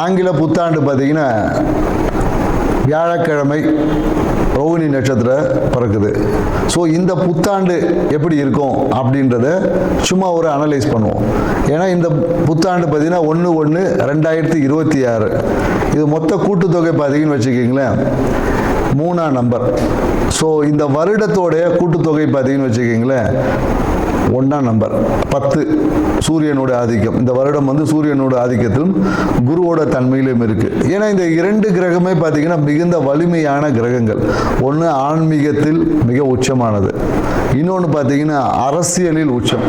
ஆங்கில புத்தாண்டு பார்த்தீங்கன்னா வியாழக்கிழமை ரோகிணி நட்சத்திரம் பிறக்குது. ஸோ இந்த புத்தாண்டு எப்படி இருக்கும் அப்படின்றத சும்மா ஒரு அனலைஸ் பண்ணுவோம். ஏன்னா இந்த புத்தாண்டு பார்த்தீங்கன்னா ஒன்று ஒன்று ரெண்டாயிரத்தி இருபத்தி ஆறு. இது மொத்த கூட்டுத்தொகை பார்த்தீங்கன்னு வச்சுக்கிங்களேன். மூணாம் நம்பர் ஸோ இந்த வருடத்தோடைய கூட்டுத்தொகை பார்த்தீங்கன்னு வச்சுக்கிங்களேன். ஒன்றாம் நம்பர். பத்து சூரியனோட ஆதிக்கம். இந்த வருடம் வந்து சூரியனோட ஆதிக்கத்திலும் குருவோட தன்மையிலும் இருக்கு. ஏன்னா இந்த இரண்டு கிரகமே பார்த்தீங்கன்னா மிகுந்த வலிமையான கிரகங்கள். ஒன்று ஆன்மீகத்தில் மிக உச்சமானது. இன்னொன்று பார்த்தீங்கன்னா அரசியலில் உச்சம்.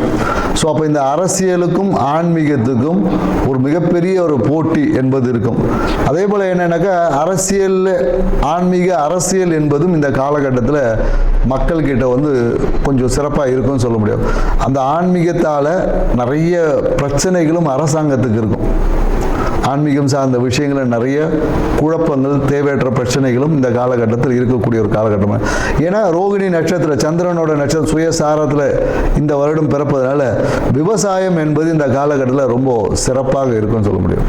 ஸோ அப்போ இந்த அரசியலுக்கும் ஆன்மீகத்துக்கும் ஒரு மிகப்பெரிய ஒரு போட்டி என்பது இருக்கும். அதே போல் என்னென்னாக்கா அரசியல் ஆன்மீக அரசியல் என்பதும் இந்த காலகட்டத்தில் மக்கள்கிட்ட வந்து கொஞ்சம் சிறப்பாக இருக்கும்னு சொல்ல முடியும். அந்த ஆன்மீகத்தால் நிறைய பிரச்சனைகளும் அரசாங்கத்துக்கு இருக்கும். ஆன்மீகம் சார்ந்த விஷயங்களில் நிறைய குழப்பங்கள் தேவையற்ற பிரச்சனைகளும் இந்த காலகட்டத்தில் இருக்கக்கூடிய ஒரு காலகட்டம். ஏன்னா ரோகிணி நட்சத்திர சந்திரனோட நட்சத்திரம் சுயசாரத்தில் இந்த வருடம் பிறப்பதனால விவசாயம் என்பது இந்த காலகட்டத்தில் ரொம்ப சிறப்பாக இருக்கும்னு சொல்ல முடியும்.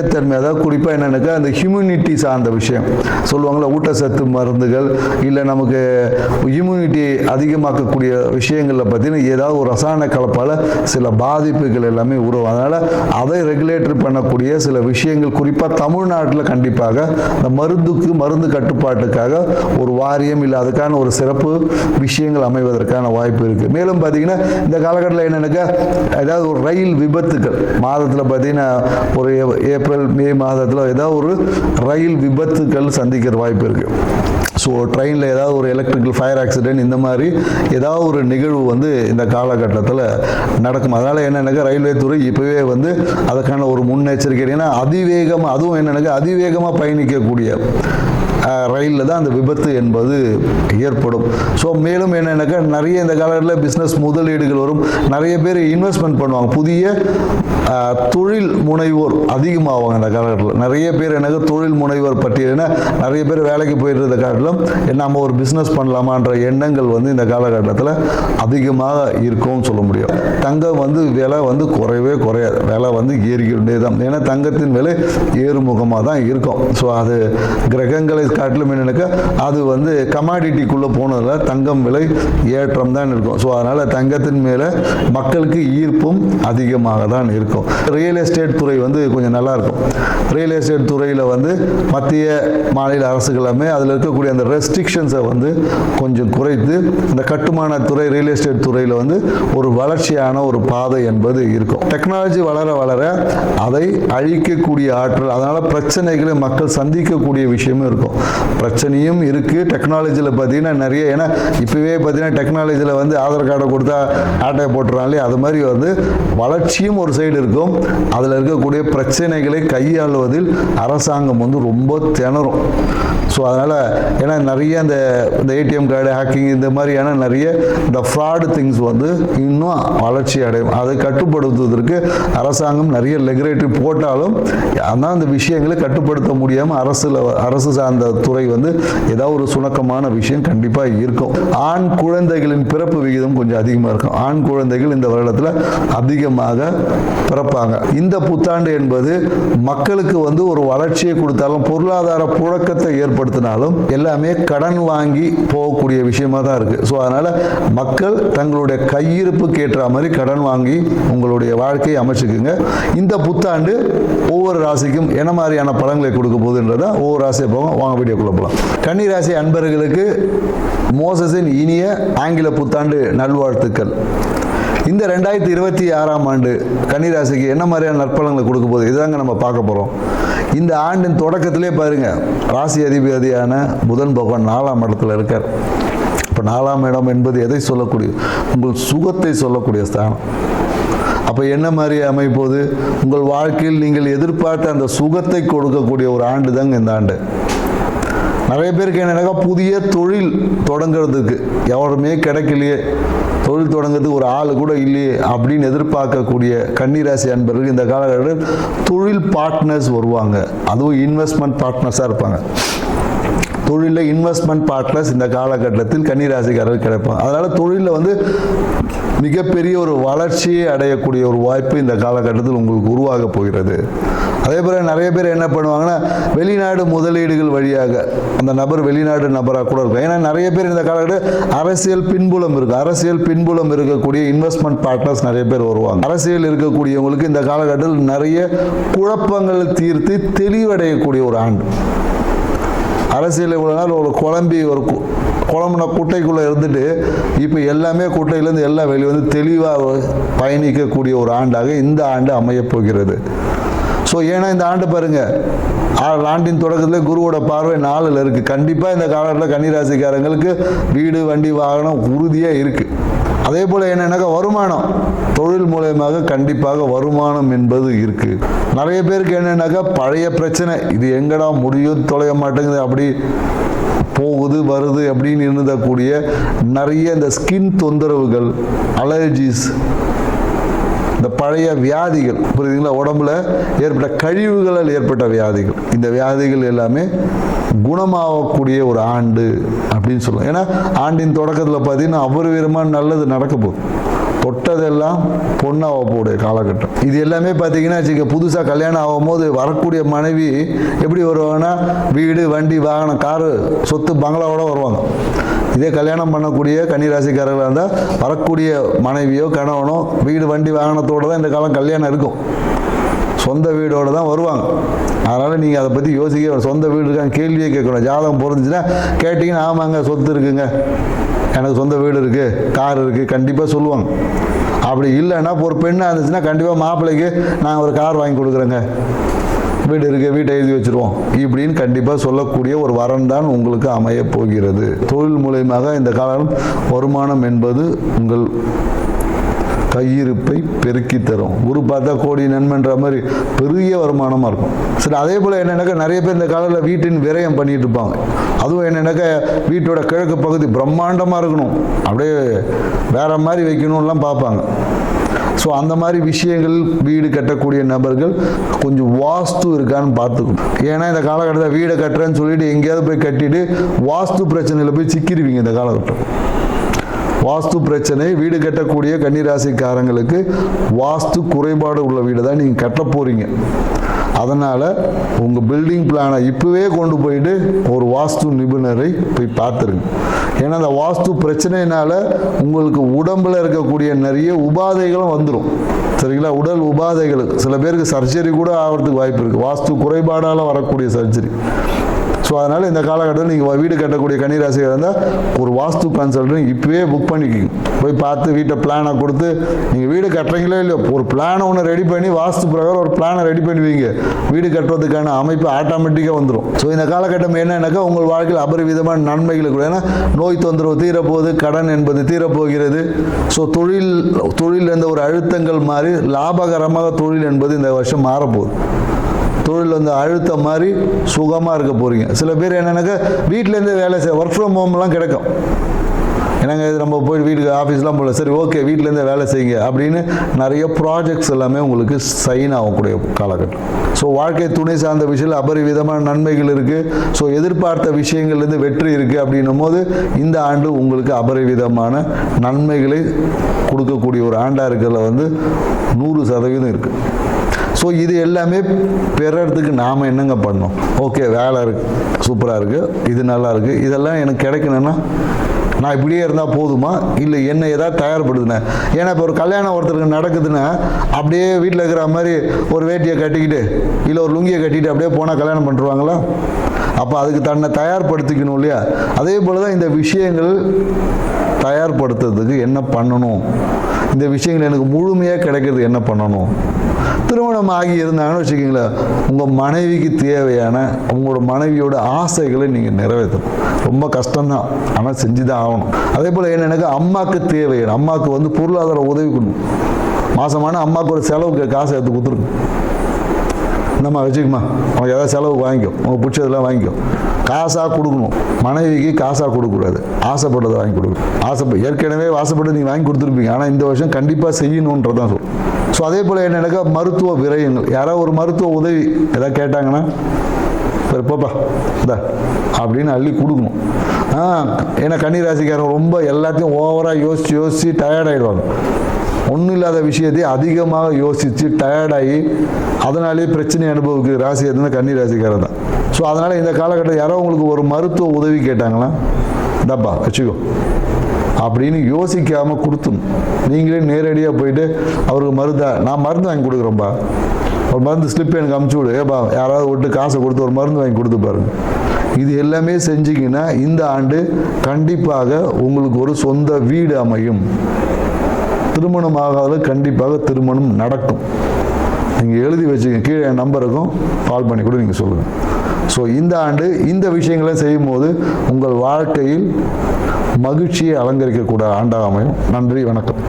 தன்மை அதாவது குறிப்பாக என்னென்னக்கா அந்த ஹியூமினிட்டி சார்ந்த விஷயம். சொல்லுவாங்கள்ல ஊட்டச்சத்து மருந்துகள் இல்லை நமக்கு இம்யூனிட்டி அதிகமாக்கக்கூடிய விஷயங்களில் பார்த்தீங்கன்னா ஏதாவது ஒரு ரசாயன கலப்பால் சில பாதிப்புகள் எல்லாமே உருவாகும் அதனால் அதை ரெகுலேட்டர் பண்ணக்கூடிய சில விஷயங்கள் குறிப்பாக தமிழ்நாட்டில் கண்டிப்பாக இந்த மருந்துக்கு மருந்து கட்டுப்பாட்டுக்காக ஒரு வாரியம் இல்லை அதுக்கான ஒரு சிறப்பு விஷயங்கள் அமைவதற்கான வாய்ப்பு இருக்குது மேலும் பார்த்தீங்கன்னா இந்த காலகட்டத்தில் என்னென்னாக்கா ஏதாவது ஒரு ரயில் விபத்துகள் மாதத்தில் பார்த்தீங்கன்னா ஒரு ஏப்ரல் ஏப்ரல் மே மாதத்தில் ஏதாவது ஒரு ரயில் விபத்துக்கள் சந்திக்கிற வாய்ப்பு இருக்குது ஸோ ட்ரெயினில் ஏதாவது ஒரு எலக்ட்ரிக்கல் ஃபயர் ஆக்சிடென்ட் இந்த மாதிரி ஏதாவது ஒரு நிகழ்வு வந்து இந்த காலகட்டத்தில் நடக்கும். அதனால் என்னென்னாக்கா ரயில்வே துறை இப்போவே வந்து அதுக்கான ஒரு முன்னெச்சரிக்கை. ஏன்னா அதிவேகமாக அதுவும் என்னென்னாக்கா அதிவேகமாக பயணிக்கக்கூடிய ரயிலில் தான் அந்த விபத்து என்பது ஏற்படும். ஸோ மேலும் என்னென்னாக்கா நிறைய இந்த காலத்தில் பிஸ்னஸ் முதலீடுகள் வரும். நிறைய பேர் இன்வெஸ்ட்மெண்ட் பண்ணுவாங்க. புதிய தொழில் முனைவோர் அதிகமாகுவாங்க இந்த காலகட்டத்தில். நிறைய பேர் எனக்கு தொழில் முனைவோர் பட்டியல்னா நிறைய பேர் வேலைக்கு போயிட்டு இருந்த காட்டிலும் நம்ம ஒரு பிஸ்னஸ் பண்ணலாமான்ற எண்ணங்கள் வந்து இந்த காலகட்டத்தில் அதிகமாக இருக்கும்னு சொல்ல முடியும். தங்கம் வந்து விலை வந்து குறையவே குறையாது. விலை வந்து ஏறிக்கிட்டே தான். ஏன்னா தங்கத்தின் விலை ஏறுமுகமாக தான் இருக்கும். ஸோ அது கிரகங்களை காட்டிலும் என்னன்னாக்கா அது வந்து கமாடிட்டிக்குள்ளே போனதில் தங்கம் விலை ஏற்றம் தான் இருக்கும். ஸோ அதனால் தங்கத்தின் மேலே மக்களுக்கு ஈர்ப்பும் அதிகமாக தான் இருக்கும். ரியல் எஸ்டேட் துறை வந்து கொஞ்சம் நல்லாயிருக்கும் ரியல் எஸ்டேட் துறையில் வந்து மத்திய மாநில அரசுகள் எல்லாமே அதில் இருக்கக்கூடிய அந்த ரெஸ்ட்ரிக்ஷன்ஸை வந்து கொஞ்சம் குறைத்து இந்த கட்டுமான துறை ரியல் எஸ்டேட் துறையில் வந்து ஒரு வளர்ச்சியான ஒரு பாதை என்பது இருக்கும். டெக்னாலஜி வளர வளர அதை அழிக்கக்கூடிய ஆற்றல் அதனால் பிரச்சனைகளை மக்கள் சந்திக்கக்கூடிய விஷயமும் இருக்கும். பிரச்சனையும் இருக்குது டெக்னாலஜியில் பார்த்தீங்கன்னா நிறைய ஏன்னா இப்போவே பார்த்தீங்கன்னா டெக்னாலஜியில் வந்து ஆதார் கார்டை கொடுத்தா ஆட்டையை போட்டுறாங்க இல்லையா? அது மாதிரி வந்து வளர்ச்சியும் ஒரு சைடு இருக்கும். அதில் இருக்கக்கூடிய பிரச்சனைகளை கையாளுவதில் அரசாங்கம் வந்து ரொம்ப திணறும். ஸோ அதனால் ஏன்னா நிறைய இந்த இந்த ஏடிஎம் கார்டு ஹேக்கிங் இந்த மாதிரியான நிறைய இந்த ஃப்ராடு திங்ஸ் வந்து இன்னும் வளர்ச்சி அடையும். அதை கட்டுப்படுத்துவதற்கு அரசாங்கம் நிறைய லெகுலேட்டரி போட்டாலும் ஆனால் அந்த விஷயங்களை கட்டுப்படுத்த முடியாமல் அரசில் அரசு சார்ந்த துறை வந்து ஏதாவது ஒரு சுணக்கமான விஷயம் கண்டிப்பாக இருக்கும். ஆண் குழந்தைகளின் பிறப்பு விகிதம் கொஞ்சம் அதிகமாக இருக்கும். ஆண் குழந்தைகள் இந்த வருடத்தில் அதிகமாக பிறப்பாங்க. இந்த புத்தாண்டு என்பது மக்களுக்கு வந்து ஒரு வளர்ச்சியை கொடுத்தாலும் பொருளாதார புழக்கத்தை ஏற்படுத்தினாலும் எல்லாமே கடன் வாங்கி போகக்கூடிய விஷயமா தான் இருக்கு. ஸோ அதனால மக்கள் தங்களுடைய கையிருப்புக்கு ஏற்ற மாதிரி கடன் வாங்கி உங்களுடைய வாழ்க்கையை அமைச்சுக்குங்க. இந்த புத்தாண்டு ஒவ்வொரு ராசிக்கும் என்ன மாதிரியான பலன்களை கொடுக்க போகுதுன்றதை ஒவ்வொரு ராசியை போகும் வாங்க வீடியோக்குள்ள போகலாம் கன்னி ராசி அன்பர்களுக்கு மோசஸின் இனிய ஆங்கில புத்தாண்டு நல்வாழ்த்துக்கள். இந்த ரெண்டாயிரத்தி இருபத்தி ஆறாம் ஆண்டு கன்னிராசிக்கு என்ன மாதிரியான நற்பலங்களை கொடுக்க போகுது இதுதாங்க நம்ம பார்க்க போகிறோம் இந்த ஆண்டின் தொடக்கத்திலே பாருங்க ராசி அதிபதியான புதன் பகவான் நாலாம் இடத்துல இருக்கார். இப்போ நாலாம் இடம் என்பது எதை சொல்லக்கூடிய உங்கள் சுகத்தை சொல்லக்கூடிய ஸ்தானம். அப்போ என்ன மாதிரி அமைப்போது உங்கள் வாழ்க்கையில் நீங்கள் எதிர்பார்த்த அந்த சுகத்தை கொடுக்கக்கூடிய ஒரு ஆண்டு தாங்க இந்த ஆண்டு. நிறைய பேருக்கு என்னென்னாக்கா புதிய தொழில் தொடங்குறதுக்கு. எவருமே கிடைக்கலையே. தொழில் தொடங்குறதுக்கு ஒரு ஆள் கூட இல்லையே அப்படின்னு எதிர்பார்க்கக்கூடிய கன்னிராசி அன்பர்கள் இந்த காலகட்டத்தில் தொழில் பார்ட்னர்ஸ் வருவாங்க. அதுவும் இன்வெஸ்ட்மெண்ட் பார்ட்னர்ஸாக இருப்பாங்க. தொழிலில் இன்வெஸ்ட்மெண்ட் பார்ட்னர்ஸ் இந்த காலகட்டத்தில் கன்னிராசிக்காரர்கள் கிடைப்பாங்க. அதனால் தொழிலில் வந்து மிகப்பெரிய ஒரு வளர்ச்சியை அடையக்கூடிய ஒரு வாய்ப்பு இந்த காலகட்டத்தில் உங்களுக்கு உருவாக போகிறது. அதே போல் நிறைய பேர் என்ன பண்ணுவாங்கன்னா வெளிநாடு முதலீடுகள் வழியாக அந்த நபர் வெளிநாடு நபராக கூட இருக்கும். ஏன்னா நிறைய பேர் இந்த காலகட்டத்தில் அரசியல் பின்புலம் இருக்கும் அரசியல் பின்புலம் இருக்கக்கூடிய இன்வெஸ்ட்மெண்ட் பார்ட்னர்ஸ் நிறைய பேர் வருவாங்க. அரசியல் இருக்கக்கூடியவங்களுக்கு இந்த காலகட்டத்தில் நிறைய குழப்பங்களை தீர்த்து தெளிவடையக்கூடிய ஒரு ஆண்டு. அரசியல் இவ்வளோ நாள் ஒரு குழம்பி ஒரு கு- குழம்புன குட்டைக்குள்ளே இருந்துட்டு இப்போ எல்லாமே குட்டையிலேருந்து எல்லாம் வெளியே வந்து தெளிவாக பயணிக்கக்கூடிய ஒரு ஆண்டாக இந்த ஆண்டு அமையப் போகிறது. ஸோ ஏன்னா இந்த ஆண்டு பாருங்கள் ஆண்டின் தொடக்கத்தில் குருவோட பார்வை நாளில் இருக்குது கண்டிப்பாக இந்த காலத்தில் கன்னிராசிக்காரங்களுக்கு வீடு வண்டி வாகனம் உறுதியாக இருக்குது அதே போல் என்னென்னாக்கா வருமானம். தொழில் மூலயமாக கண்டிப்பாக வருமானம் என்பது இருக்குது நிறைய பேருக்கு என்னென்னாக்கா பழைய பிரச்சனை. இது எங்கடா முடியும் தொலைய மாட்டேங்குது அப்படி போகுது வருது அப்படின்னு இருந்தக்கூடிய நிறைய இந்த ஸ்கின் தொந்தரவுகள் அலர்ஜிஸ் இந்த பழைய வியாதிகள் புரியுதுங்களா? உடம்புல ஏற்பட்ட கழிவுகளால் ஏற்பட்ட வியாதிகள். இந்த வியாதிகள் எல்லாமே குணமாகக்கூடிய ஒரு ஆண்டு அப்படின்னு சொல்லுவோம். ஏன்னா ஆண்டின் தொடக்கத்தில் பார்த்தீங்கன்னா அபரிவிதமாக நல்லது நடக்க போகுது. தொட்டதெல்லாம் பொண்ணாக போடு காலகட்டம். இது எல்லாமே பார்த்தீங்கன்னா வச்சுக்க புதுசாக கல்யாணம் ஆகும்போது வரக்கூடிய மனைவி எப்படி வருவாங்கன்னா வீடு வண்டி வாகனம் காரு சொத்து பங்களாவோட வருவாங்க. இதே கல்யாணம் பண்ணக்கூடிய கன்னிராசிக்காரர்களாக இருந்தால் வரக்கூடிய மனைவியோ கணவனோ வீடு வண்டி வாகனத்தோடு தான் இந்த காலம் கல்யாணம் இருக்கும். சொந்த வீடோடு தான் வருவாங்க. அதனால் நீங்கள் அதை பற்றி யோசிக்க சொந்த வீடு இருக்காங்க கேள்வியே கேட்கணும் ஜாதகம் பொருந்துச்சுன்னா கேட்டிங்கன்னா ஆமாங்க சொத்து இருக்குங்க. எனக்கு சொந்த வீடு இருக்குது கார் இருக்குது கண்டிப்பாக சொல்லுவாங்க. அப்படி இல்லைன்னா ஒரு பெண்ணாக இருந்துச்சுன்னா கண்டிப்பாக மாப்பிள்ளைக்கு நான் ஒரு கார் வாங்கி கொடுக்குறேங்க. வீடு இருக்கு வீட்டை எழுதி வச்சிருவோம். இப்படின்னு கண்டிப்பாக சொல்லக்கூடிய ஒரு வரன் தான் உங்களுக்கு அமையப் போகிறது. தொழில் மூலயமாக இந்த காலம் வருமானம் என்பது உங்கள் கையிருப்பை பெருக்கி தரும். ஒரு பார்த்தா கோடி நன்மைன்ற மாதிரி பெரிய வருமானமாக இருக்கும். சரி அதே போல் என்னென்னாக்கா நிறைய பேர் இந்த காலத்தில் வீட்டின் விரயம் பண்ணிட்டு இருப்பாங்க. அதுவும் என்னென்னாக்கா வீட்டோட கிழக்கு பகுதி பிரம்மாண்டமாக இருக்கணும். அப்படியே வேற மாதிரி வைக்கணும்லாம் பார்ப்பாங்க. ஸோ அந்த மாதிரி விஷயங்கள் வீடு கட்டக்கூடிய நபர்கள் கொஞ்சம் வாஸ்து இருக்கான்னு பார்த்துக்கணும். ஏன்னா இந்த காலகட்டத்தில் வீடை கட்டுறேன்னு சொல்லிட்டு எங்கேயாவது போய் கட்டிட்டு வாஸ்து பிரச்சனையில் போய் சிக்கிடுவீங்க இந்த காலகட்டம். வாஸ்து பிரச்சனை வீடு கட்டக்கூடிய கன்னிராசிக்காரங்களுக்கு வாஸ்து குறைபாடு உள்ள வீடு தான் நீங்கள் கட்ட போகிறீங்க அதனால் உங்கள் பில்டிங் பிளானை இப்போவே கொண்டு போயிட்டு ஒரு வாஸ்து நிபுணரை போய் பார்த்துருங்க. ஏன்னா அந்த வாஸ்து பிரச்சனையினால் உங்களுக்கு உடம்பில் இருக்கக்கூடிய நிறைய உபாதைகளும் வந்துடும் சரிங்களா? உடல் உபாதைகள் சில பேருக்கு சர்ஜரி கூட ஆகிறதுக்கு வாய்ப்பு இருக்குது வாஸ்து குறைபாடால் வரக்கூடிய சர்ஜரி ஸோ அதனால் இந்த காலகட்டத்தில் நீங்கள் வீடு கட்டக்கூடிய கன்னிராசியாக இருந்தால் ஒரு வாஸ்து கன்சல்டன் இப்போவே புக் பண்ணிக்கிங்க. போய் பார்த்து வீட்டை பிளானை கொடுத்து நீங்கள் வீடு கட்டுறீங்களோ இல்லையோ ஒரு பிளானை ஒன்று ரெடி பண்ணி வாஸ்து பிரகாரம் ஒரு பிளானை ரெடி பண்ணுவீங்க வீடு கட்டுறதுக்கான அமைப்பு ஆட்டோமேட்டிக்காக வந்துடும் ஸோ இந்த காலகட்டம் என்னன்னாக்கா உங்கள் வாழ்க்கையில் அபரிவிதமான நன்மைகள் கூட ஏன்னா நோய் தொந்தரவு தீரப்போகுது கடன் என்பது தீரப்போகிறது. ஸோ தொழில் தொழில் என்ற ஒரு அழுத்தங்கள் மாதிரி லாபகரமாக தொழில் என்பது இந்த வருஷம் மாறப்போகுது. தொழில் வந்து அழுத்தம் மாதிரி சுகமாக இருக்க போகிறீங்க சில பேர் என்னென்னாக்கா வீட்டிலேருந்து வேலை செய்ய ஒர்க் ஃப்ரம் ஹோம்லாம் கிடைக்கும். என்னங்க இது நம்ம போய் வீட்டுக்கு ஆஃபீஸ்லாம் போகல. சரி ஓகே வீட்டிலேருந்தே வேலை செய்யுங்க அப்படின்னு நிறைய ப்ராஜெக்ட்ஸ் எல்லாமே உங்களுக்கு சைன் ஆகக்கூடிய காலகட்டம். ஸோ வாழ்க்கை துணை சார்ந்த விஷயத்தில் அபரிவிதமான நன்மைகள் இருக்குது ஸோ எதிர்பார்த்த விஷயங்கள்லேருந்து வெற்றி இருக்குது அப்படின்னும் போது இந்த ஆண்டு உங்களுக்கு அபரிவிதமான நன்மைகளை கொடுக்கக்கூடிய ஒரு ஆண்டாக இருக்கிறதுல வந்து நூறு சதவீதம் இருக்குது ஸோ இது எல்லாமே பெறறதுக்கு நாம் என்னங்க பண்ணோம் ஓகே வேலை இருக்கு. சூப்பராக இருக்குது இது நல்லா இருக்குது இதெல்லாம் எனக்கு கிடைக்கணும்னா நான் இப்படியே இருந்தால் போதுமா? இல்லை என்ன ஏதாவது தயார்படுதுண்ணே ஏன்னா இப்போ ஒரு கல்யாணம் ஒருத்தருக்கு நடக்குதுன்னா அப்படியே வீட்டில் இருக்கிற மாதிரி ஒரு வேட்டியை கட்டிக்கிட்டு இல்லை ஒரு லுங்கியை கட்டிட்டு அப்படியே போனால் கல்யாணம் பண்ணுருவாங்களா? அப்போ அதுக்கு தன்னை தயார்படுத்திக்கணும் இல்லையா? அதே போல் தான் இந்த விஷயங்கள் தயார்படுத்துறதுக்கு என்ன பண்ணணும்? இந்த விஷயங்கள் எனக்கு முழுமையாக கிடைக்கிறது என்ன பண்ணணும்? திருமணம் ஆகி இருந்தாங்கன்னு வச்சுக்கிங்களேன் உங்கள் மனைவிக்கு தேவையான உங்களோட மனைவியோட ஆசைகளை நீங்கள் நிறைவேற்றணும். ரொம்ப கஷ்டம்தான். ஆனால் செஞ்சு தான் ஆகணும். அதே போல் என்னென்னாக்கா அம்மாவுக்கு தேவை அம்மாவுக்கு வந்து பொருளாதார உதவி கொடுக்கணும். மாதமான அம்மாவுக்கு ஒரு செலவுக்கு காசை எடுத்து கொடுத்துருக்கணும் என்னம்மா வச்சுக்கம்மா. அவன் ஏதாவது செலவுக்கு வாங்கிக்கோ. உனக்கு பிடிச்சதெல்லாம் வாங்கிக்கோ. காசாக கொடுக்கணும். மனைவிக்கு காசாக கொடுக்கக்கூடாது. ஆசைப்பட்டதை வாங்கி கொடுக்கணும். ஆசைப்பட ஏற்கனவே ஆசைப்பட்டு நீங்கள் வாங்கி கொடுத்துருப்பீங்க. ஆனால் இந்த வருஷம் கண்டிப்பாக செய்யணுன்றதான் சொல்லும் ஸோ அதே போல் என்னென்னாக்கா மருத்துவ விரயங்கள். யாராவது ஒரு மருத்துவ உதவி எதாவது கேட்டாங்கன்னா சரி போப்பா. இந்த. அப்படின்னு அள்ளி கொடுக்கணும். ஆ ஏன்னா கன்னிராசிக்காரன் ரொம்ப எல்லாத்தையும் ஓவராக யோசித்து யோசித்து டயர்டாயிடுவாங்க ஒன்றும் இல்லாத விஷயத்தை அதிகமாக யோசித்து டயர்டாகி அதனாலே பிரச்சனை அனுபவிக்கிற ராசி எதுனா கன்னி ராசிக்காரர் தான். ஸோ அதனால் இந்த காலகட்டம் யாரோ உங்களுக்கு ஒரு மருத்துவ உதவி கேட்டாங்களா? டப்பா வச்சுக்கோ. அப்படின்னு யோசிக்காமல் கொடுத்துணும் நீங்களே நேரடியாக போயிட்டு அவருக்கு மருந்தா நான் மருந்து வாங்கி கொடுக்குறேன்ப்பா ஒரு மருந்து ஸ்லிப் எனக்கு அமுச்சு விடு. ஏப்பா யாராவது விட்டு காசை கொடுத்து ஒரு மருந்து வாங்கி கொடுத்து பாருங்க. இது எல்லாமே செஞ்சீங்கன்னா இந்த ஆண்டு கண்டிப்பாக உங்களுக்கு ஒரு சொந்த வீடு அமையும். திருமணம் ஆகாத கண்டிப்பாக திருமணம் நடக்கும். நீங்கள் எழுதி வச்சுங்க கீழே என் கால் பண்ணி கூட நீங்கள் சொல்லுங்கள் ஸோ இந்த ஆண்டு இந்த விஷயங்களை செய்யும்போது உங்கள் வாழ்க்கையில் மகிழ்ச்சியை அலங்கரிக்கக்கூட ஆண்டாக அமையும். நன்றி வணக்கம்.